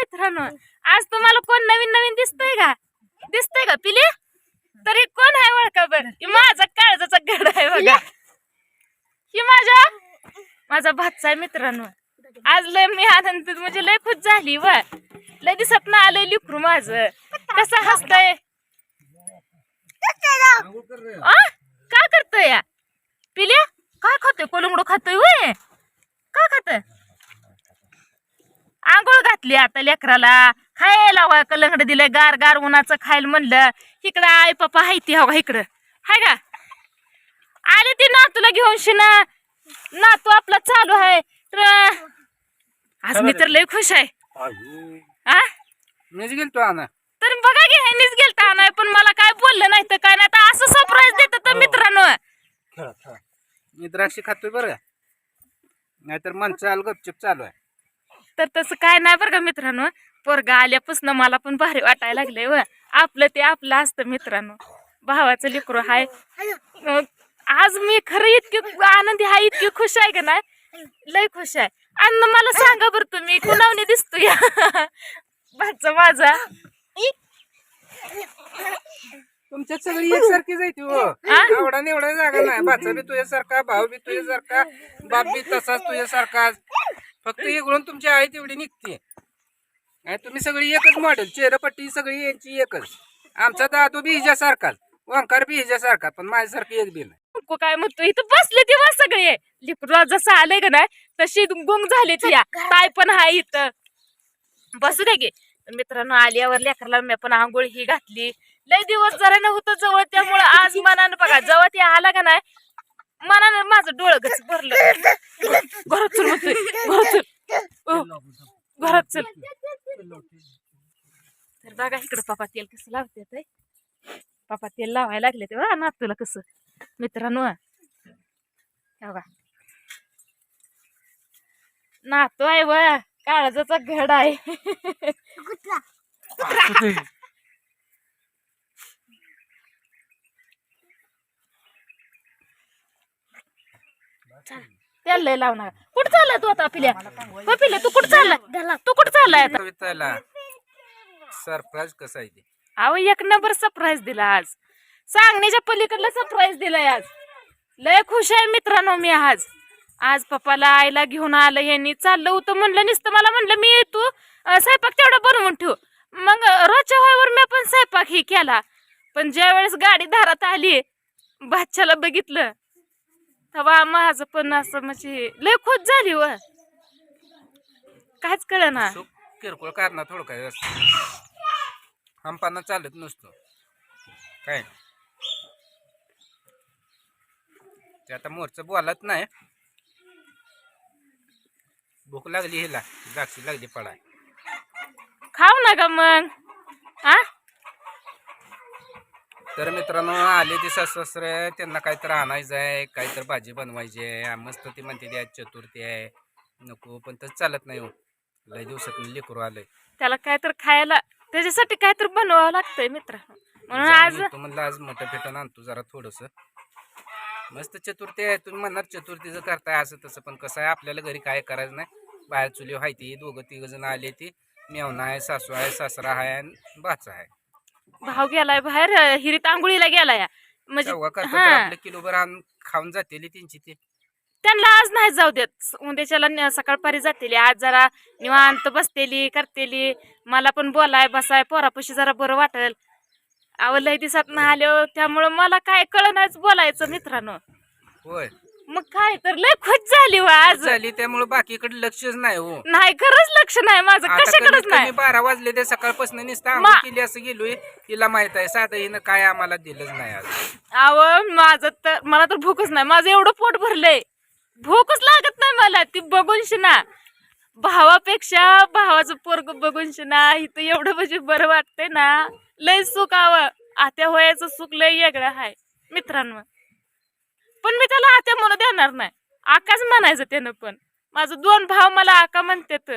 मित्रांनो आज तुम्हाला कोण नवीन नवीन दिसतंय का? दिसतंय का पिले? तरी कोण आहे ओळखा बर? माझा काळजाचा गड आहे बघा. ही माझ्या माझा भातचा आहे मित्रांनो. आज लय मी आनंदित म्हणजे लय खुश झाली व. लय दिसत ना आलंय लिकरू माझं. कसं हसतंय? आ? काय करतोय या? पिल्या? काय खातोय? कोलंगडो खातोय वय काय खातोय? आंघोळ घातली आता लेकराला. खायला वा कलंगड दिलंय गार गार उन्हाचं खायला म्हणलं. इकडं आई पप्पा हाय ती हवा इकडं. हाय का? आले ती नातूला घेऊन शिना. नातू आपला चालू आहे तर आज मी तर लय खुश आहे आ? मीच गेलतो आणा तर बघा की ह्यांनीच गेलता नाही पण मला काय बोललं नाही तर काय नाही. तर असं सरप्राईज देतात तर मित्रांनो. खेळा खेळा. मी द्राक्षी खातोय बरं का? नाहीतर मन चाल गपचूप चालू आहे तर तसं काय नाही बरं का मित्रांनो. पोरगा आल्यापासून मला पण भारी वाटायला लागलंय व. आपलं ते आपलं असतं मित्रांनो. भावाचं लेकरू हाय. आज मी खरं इतकी आनंदी आहे इतकी खुश आहे का नाही? लय खुश आहे. आणि मला सांगा बरं तुम्ही कुणावने दिसतो या भाचा माझा. तुमच्यात सगळी एकसारखी जायची हो एवढा निवडा जागा नाही. बाचा बी तुझ्यासारखा भाऊ बी तुझ्यासारखा बाप बी तसाच तुझ्यासारखा फक्त इकडून तुमची आई तेवढी निघते आणि तुम्ही सगळी एकच मॉडेल चेहरपट्टी सगळी यांची एकच. आमचा दादू बी हिच्यासारखाच ओंकार बी हिच्यासारखा पण माझ्यासारखी एक बी नाही. को काय म्हणतो इथं बसले तेव्हा सगळे. लिकडू जसं आलंय का नाही तशी गुंग झाली ती या ताय पण हाय इथं. बसू दे गे. तर मित्रांनो आल्यावर लेकरला मी पण आंघोळ ही घातली. लय दिवस जरा नव्हतं जवळ त्यामुळं आज मनानं बघा जेव्हा ती आला का नाही मनानं माझं डोळं गच भरलं. घरात चल म्हणतोय घरात चल. घरात चल. तर बघा इकडं पापा तेल कसं लावते ते पापा तेल लावायला लागले तेव्हा नातूला कसं. मित्रांनो हे बघा. नातू आहे व काळजाचा घड आहे. तेल लय लावणार कुठं चाललाय तू आता पिल्या? हो पिल्या तू कुठं चाललाय? तू कुठं चाललाय आता? कविताला सरप्राईज कसं आहे ते? अहो एक नंबर सरप्राईज दिला आज. सांगण्याच्या पलीकडलं सरप्राईज दिलाय आज. लय खुश आहे मित्रांनो मी आज. आज पप्पाला आईला घेऊन आलं यांनी चाललं होतं म्हणलं नुसतं मला म्हणलं मी येतो. अं, स्वयंपाक तेवढा बनवून ठेव. मग रोजच्या वयावर मी पण स्वयंपाक ही केला. पण ज्या वेळेस गाडी धारात आली बादशाला बघितलं तेव्हा माझं पण असं म्हणजे लय खुश झाली व. काहीच कळ ना सुख किरकोळ कारणं थोडं काय हमपाना चालत नसतो. काय? ते आता मोरचं बोलत नाही. भूक लागली हिला द्राक्षी लागली पडाय खाऊ नका मग हा तर मित्रांनो आले ते सासरे त्यांना काहीतरी आणायचं आहे काहीतरी भाजी बनवायची आहे. मस्त ती म्हणते ती आज चतुर्थी आहे. नको पण तसं चालत नाही हो. लय दिवसात लेकरू आलंय. त्याला काय तर खायला त्याच्यासाठी काय तर बनवावं लागतंय मित्र. म्हणून आज तू म्हणलं आज मोठं फेटून आणतो जरा थोडस. मस्त चतुर्थी आहे तुम्ही म्हणणार चतुर्थीचं करताय असं तसं पण कसं आहे आपल्याला घरी काय करायचं नाही. बाहेर चुली आहे ती दोघं तिघ जण आले ती. मेवना आहे सासू आहे सासरा आहे आणि बाचा आहे. भाव गेलाय बाहेर अं, हिरीत आंघोळीला गेलाय. म्हणजे हा. आण खाऊन जाते त्यांची ती. त्यांना आज नाही जाऊ देत. उद्याच्याला सकाळपारी जातेली. आज जरा निवांत बसतेली करतेली. मला पण बोलाय बसाय पोरापाशी जरा बरं वाटेल. अव लय दिवसात ना आलो. त्यामुळं मला काय कळणारच बोलायचं मित्रांनो. होय. मग काय तर लय खुश झाली हो आज. झाली त्यामुळे बाकीकडे लक्षच नाही हो. नाही खरंच लक्ष नाही माझं. आता कशाकडेच कमीत नाही. कमी बारा वाजले ते सकाळपासून नुसतं मा- केली असं गेलोय तिला माहीत आहे साधं हिनं काय आम्हाला दिलंच नाही आज. अव माझं तर मला तर भूकच नाही. माझं एवढं पोट भरलंय. भूकच लागत नाही मला ती बघून शिना. भावापेक्षा भावाचं पोरग बघून शिना इथं एवढं म्हणजे बरं वाटतंय ना. लय सुख आव. आत्या वयाचं सुख लय वेगळं आहे मित्रांनो. पण मी त्याला आत्या म्हणू देणार नाही. आकाच म्हणायचं त्यानं पण. माझं दोन भाव मला आका म्हणतात.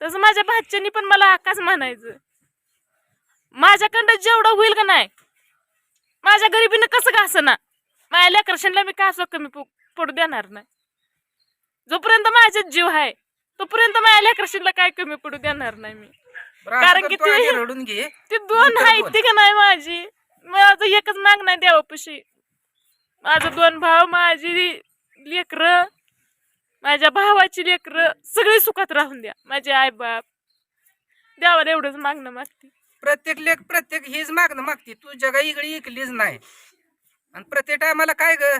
तसं माझ्या भाच्यानी पण मला आकाच म्हणायचं. माझ्याकडं जेवढं होईल का नाही? माझ्या गरिबीनं कसं का असं माझ्या लेकरशनला मी का असं कमी पडू देणार नाही? जोपर्यंत माझ्यात जीव आहे तोपर्यंत माझ्या लेकरशनला काय कमी पडू देणार नाही मी? कारण की ते रडून घे. ती दोन बोल. ती का नाही माझी? माझं एकच माग नाही देवापाशी. माझं दोन भाव माझी लेकर माझ्या भावाची लेकर सगळी सुखात राहून द्या. माझे आई बाप देवाला एवढंच मागणं मागते. प्रत्येक लेख प्रत्येक हीच मागणं मागते. तू जगा इकडे इकलीच नाही. आणि प्रत्येक टायमाला काय ग?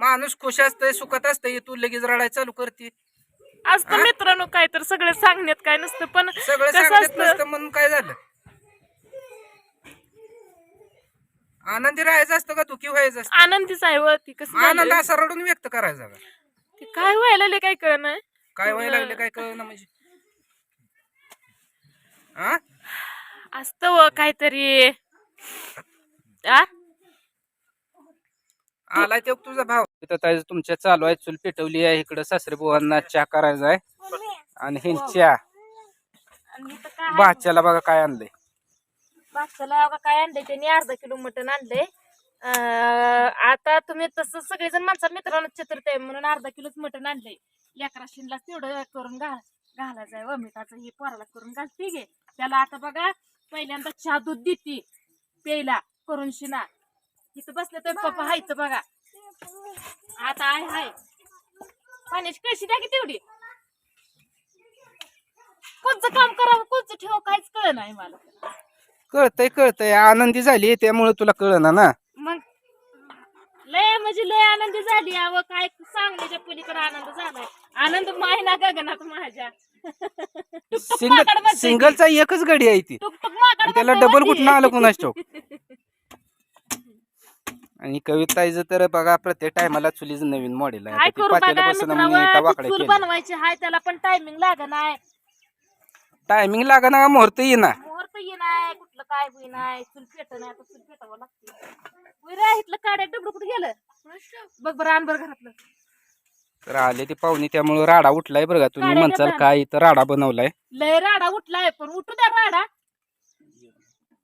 माणूस खुश असतंय सुखात असतंय तू लगेच रडायला चालू करते. आज तर मित्रांनो काय तर सगळं सांगण्यात काय नसतं पण सगळं कसं सांगत असतं? नसतं म्हणून काय झालं? आनंदी राहायचं असतं का दुःखी व्हायचं असतं? आनंदीच आहे व ती कसं आनंद झालंय? असा रडून व्यक्त करायचा का? ते काय व्हायला लागले काय कळ नाही काय व्हायला लागले काय कळलं म्हणजे? हा असतं व काहीतरी. आ? आलाय ते तुझा भाव तिथं ताई तुमच्या चालू आहे चूल पेटवली आहे इकडं सासरे बुवांना चहा करायचा आहे. आणि ह्यांच्या आणि इथं काय आहे? भाच्याला बघा काय आणलंय. बादशाला बघा काय आणलंय त्यांनी? अर्धा किलो मटण आणलंय. आता तुम्ही तसं सगळेजण माणसा मित्रांनो आहे म्हणून अर्धा किलोच मटण आणलंय. लेकरा शिनला तेवढं करून घाल घालायचं आहे हे पोराला करून घालते गे त्याला आता बघा पहिल्यांदा चहा दूध देते प्यायला करून शिना. इथं बसलं तर पप्पा हायचं बघा. आता आहे हाय. पाण्याची कळशी द्या की तेवढी. कोणचं काम करावं कोणचं ठेव काहीच कळ नाही मला. कळतंय कळतंय. आनंदी झाली त्यामुळे तुला कळना ना. मग? लय म्हणजे लय आनंदी झाली अव काय सांगण्याच्या पलीकडे आनंद झालाय. आनंद मायना गगनात माझ्या. टुकटुक सिंगल म्हणते. सिंगलचा एकच गडी आहे ती. टुकटुक माकड आणि त्याला डबल होती. आलं कुणाच ठाऊक? आणि कविताईचं तर बघा प्रत्येक टायमाला चुलीचं नवीन मॉडेल आहे. काय करू बघा ती चूल बनवायची हाय त्याला पण टायमिंग लागणार टायमिंग लागा ना मुहूर्त येईना. काय होईनाय चूल पेट नाही आता चूल पेटावं लागते रा इथलं काड्या डबड कुठं गेलं? बघ बरं आण बरं घरातलं. तर आले ते पाहुणे त्यामुळे राडा उठलाय बरं का? तुम्ही पण. काय इथं राडा बनवलाय? लय राडा उठलाय पण उठू द्या राडा.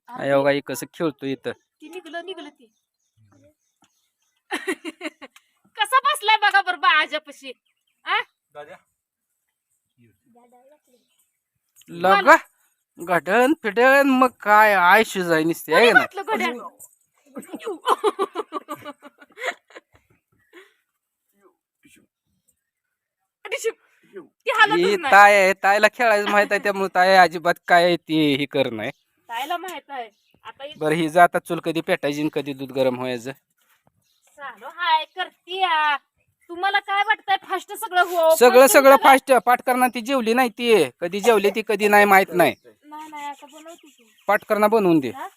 अयोगा कसं खेळतो इथं? ती निघलं निघलं ती. कसा बसलाय बघा बरं बा आजापाशी आ? लगा. घडण फिडण मग काय आयुष्य जाय निसते आहे ना म्हटलं गड्या? अडीचशे. ती हालतच नाही. ताय आहे तायला खेळायचं माहीत आहे त्यामुळे ताय अजिबात काय आहे ती हे कर नाही ताईला माहीत आहे आता बरं ही जाता चुल कधी पेटायची आणि कधी दूध गरम व्हायचं चालू हाय करती या. तुम्हाला काय वाटतंय फास्ट सगळं हो सगळं सगळं फास्ट पाठ करणार ती जेवली नाही ती कधी जेवली ती कधी नाही माहीत नाही नाही नाही आता बनवते की. पाठ करणं बनवून दे हा?